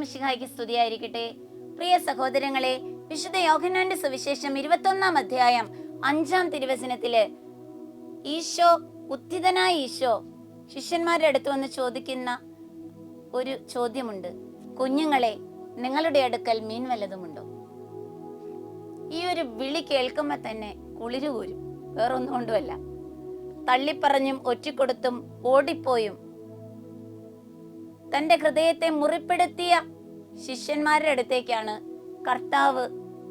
ഈശോമിശിഹായ്ക്ക് സ്തുതിയായിരിക്കട്ടെ പ്രിയ സഹോദരങ്ങളെ വിശുദ്ധ യോഹനാന്റെ സുവിശേഷം ഇരുപത്തൊന്നാം അധ്യായം അഞ്ചാം തിരുവചനത്തിൽ ഈശോ ഉത്ഥിതനായ ഈശോ ശിഷ്യന്മാരുടെ അടുത്ത് വന്ന് ചോദിക്കുന്ന ഒരു ചോദ്യമുണ്ട്. കുഞ്ഞുങ്ങളെ നിങ്ങളുടെ അടുക്കൽ മീൻ വല്ലതുമുണ്ടോ? ഈ ഒരു വിളി കേൾക്കുമ്പോ തന്നെ കുളിരുകൂരും. വേറൊന്നും കൊണ്ടുമല്ല തള്ളിപ്പറഞ്ഞും ഒറ്റിക്കൊടുത്തും ഓടിപ്പോയും തന്റെ ഹൃദയത്തെ മുറിപ്പെടുത്തിയ ശിഷ്യന്മാരുടെ അടുത്തേക്കാണ് കർത്താവ്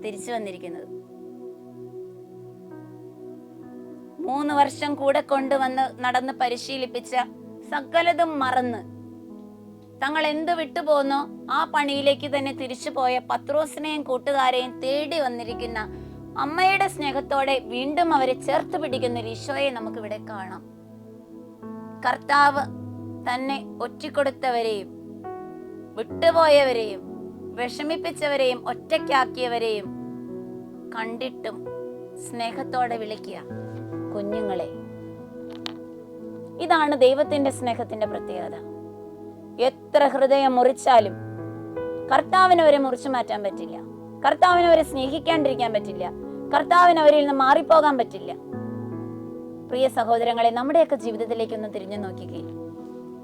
തിരിച്ചു വന്നിരിക്കുന്നത്. മൂന്ന് വർഷം കൂടെ കൊണ്ടുവന്ന് നടന്ന് പരിശീലിപ്പിച്ച സകലതും മറന്ന് തങ്ങൾ എന്ത് വിട്ടുപോന്നോ ആ പണിയിലേക്ക് തന്നെ തിരിച്ചു പോയ പത്രോസിനെയും കൂട്ടുകാരെയും തേടി വന്നിരിക്കുന്ന അമ്മയുടെ സ്നേഹത്തോടെ വീണ്ടും അവരെ ചേർത്ത് പിടിക്കുന്ന ഒരു ഈശോയെ നമുക്ക് ഇവിടെ കാണാം. കർത്താവ് തന്നെ ഒറ്റിക്കൊടുത്തവരെയും വിട്ടുപോയവരെയും വിഷമിപ്പിച്ചവരെയും ഒറ്റയ്ക്കാക്കിയവരെയും കണ്ടിട്ടും സ്നേഹത്തോടെ വിളിക്കുക കുഞ്ഞുങ്ങളെ. ഇതാണ് ദൈവത്തിന്റെ സ്നേഹത്തിന്റെ പ്രത്യേകത. എത്ര ഹൃദയം മുറിച്ചാലും കർത്താവിന് അവരെ മുറിച്ചു മാറ്റാൻ പറ്റില്ല. കർത്താവിനവരെ സ്നേഹിക്കാണ്ടിരിക്കാൻ പറ്റില്ല. കർത്താവിന് അവരിൽ നിന്ന് മാറിപ്പോകാൻ പറ്റില്ല. പ്രിയ സഹോദരങ്ങളെ നമ്മുടെയൊക്കെ ജീവിതത്തിലേക്ക് ഒന്ന് തിരിഞ്ഞു നോക്കിക്കേ.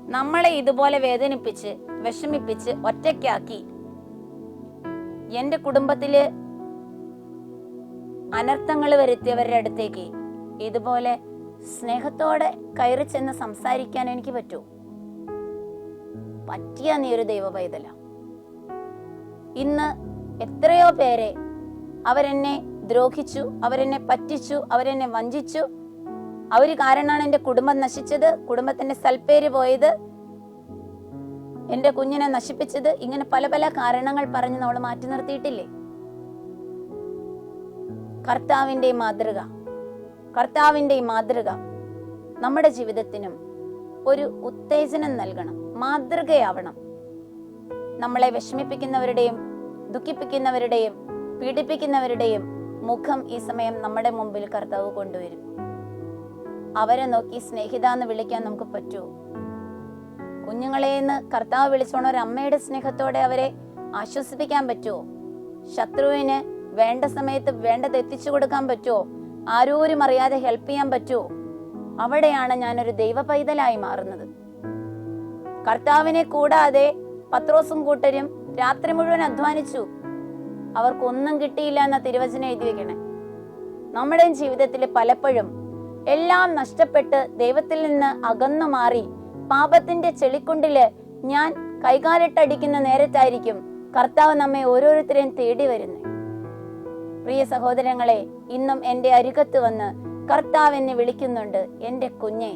നമ്മളെ ഇതുപോലെ വേദനിപ്പിച്ച് വിഷമിപ്പിച്ച് ഒറ്റയ്ക്കാക്കി എന്റെ കുടുംബത്തിൽ അനർത്ഥങ്ങൾ വരുത്തിയവരുടെ അടുത്തേക്ക് ഇതുപോലെ സ്നേഹത്തോടെ കയറി ചെന്ന് സംസാരിക്കാൻ എനിക്ക് പറ്റൂ. പറ്റിയ നീ ഒരു ദൈവ പൈതല ഇന്ന് എത്രയോ പേരെ അവരെന്നെ ദ്രോഹിച്ചു അവരെന്നെ പറ്റിച്ചു അവരെന്നെ വഞ്ചിച്ചു അവർ കാരണമാണ് എന്റെ കുടുംബം നശിച്ചത് കുടുംബത്തിന്റെ സൽപ്പേര് പോയത്. എന്റെ കുഞ്ഞിനെ നശിപ്പിച്ചത്. ഇങ്ങനെ പല പല കാരണങ്ങൾ പറഞ്ഞ് നമ്മൾ മാറ്റി നിർത്തിയിട്ടില്ലേ? കർത്താവിന്റെ മാതൃക. കർത്താവിന്റെ മാതൃക നമ്മുടെ ജീവിതത്തിനും ഒരു ഉത്തേജനം നൽകണം. മാതൃകയാവണം. നമ്മളെ വിഷമിപ്പിക്കുന്നവരുടെയും ദുഃഖിപ്പിക്കുന്നവരുടെയും പീഡിപ്പിക്കുന്നവരുടെയും മുഖം ഈ സമയം നമ്മുടെ മുമ്പിൽ കർത്താവ് കൊണ്ടുവരും. അവരെ നോക്കി സ്നേഹിത എന്ന് വിളിക്കാൻ നമുക്ക് പറ്റുമോ കുഞ്ഞുങ്ങളെന്ന് കർത്താവ് വിളിച്ചോണ ഒരു അമ്മയുടെ സ്നേഹത്തോടെ അവരെ ആശ്വസിപ്പിക്കാൻ പറ്റുമോ ശത്രുവിന് വേണ്ട സമയത്ത് വേണ്ടത് എത്തിച്ചു കൊടുക്കാൻ പറ്റുമോ ആരോരും അറിയാതെ ഹെൽപ്പ് ചെയ്യാൻ പറ്റുമോ അവിടെയാണ് ഞാനൊരു ദൈവ പൈതലായി മാറുന്നത്. കർത്താവിനെ കൂടാതെ പത്രോസും കൂട്ടരും രാത്രി മുഴുവൻ അധ്വാനിച്ചു. അവർക്കൊന്നും കിട്ടിയില്ല എന്ന തിരുവചനം എഴുതി വെക്കണേ. നമ്മുടെ ജീവിതത്തിൽ പലപ്പോഴും എല്ലാം നഷ്ടപ്പെട്ട് ദൈവത്തിൽ നിന്ന് അകന്നു മാറി. പാപത്തിന്റെ ചെളിക്കുണ്ടിൽ ഞാൻ കൈകാലിട്ടടിക്കുന്ന നേരത്തായിരിക്കും കർത്താവ് നമ്മെ ഓരോരുത്തരെയും തേടി വരുന്നത് പ്രിയ സഹോദരങ്ങളെ ഇന്നും എന്റെ അരികത്ത് വന്ന് കർത്താവ് എന്നെ വിളിക്കുന്നുണ്ട്. എന്റെ കുഞ്ഞെ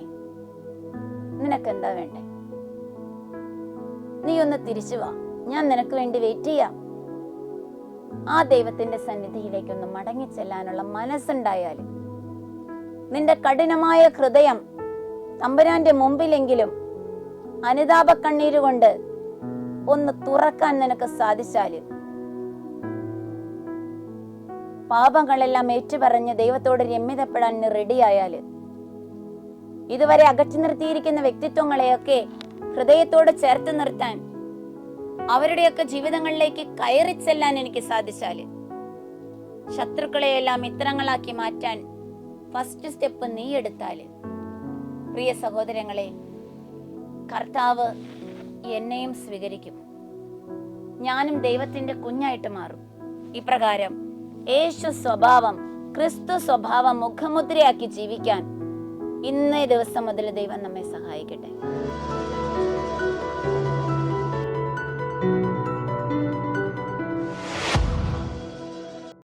നിനക്ക് എന്താ വേണ്ടേ? നീ ഒന്ന് തിരിച്ചു വാ. ഞാൻ നിനക്ക് വേണ്ടി വെയിറ്റ് ചെയ്യാം. ആ ദൈവത്തിന്റെ സന്നിധിയിലേക്കൊന്ന് മടങ്ങി ചെല്ലാനുള്ള മനസ്സുണ്ടായാൽ നിന്റെ കഠിനമായ ഹൃദയം തമ്പുരാന്റെ മുമ്പിലെങ്കിലും അനുതാപ കണ്ണീരുകൊണ്ട് ഒന്ന് തുറക്കാൻ നിനക്ക് സാധിച്ചാൽ. പാപങ്ങളെല്ലാം ഏറ്റുപറഞ്ഞ് ദൈവത്തോട് രമ്യതപ്പെടാൻ നീ റെഡിയായാൽ. ഇതുവരെ അകറ്റി നിർത്തിയിരിക്കുന്ന വ്യക്തിത്വങ്ങളെയൊക്കെ ഹൃദയത്തോട് ചേർത്ത് നിർത്താൻ അവരുടെയൊക്കെ ജീവിതങ്ങളിലേക്ക് കയറി ചെല്ലാൻ എനിക്ക് സാധിച്ചാൽ. ശത്രുക്കളെയെല്ലാം മിത്രങ്ങളാക്കി മാറ്റാൻ ഫസ്റ്റ് സ്റ്റെപ്പ് നീ എടുത്താൽ പ്രിയ സഹോദരങ്ങളെ കർത്താവ് എന്നെയും സ്വീകരിക്കും. ഞാനും ദൈവത്തിന്റെ കുഞ്ഞായിട്ട് മാറും. ഇപ്രകാരം യേശു സ്വഭാവം ക്രിസ്തു സ്വഭാവം മുഖമുദ്രയാക്കി ജീവിക്കാൻ ഇന്നേ ദിവസം മുതൽ ദൈവം നമ്മെ സഹായിക്കട്ടെ.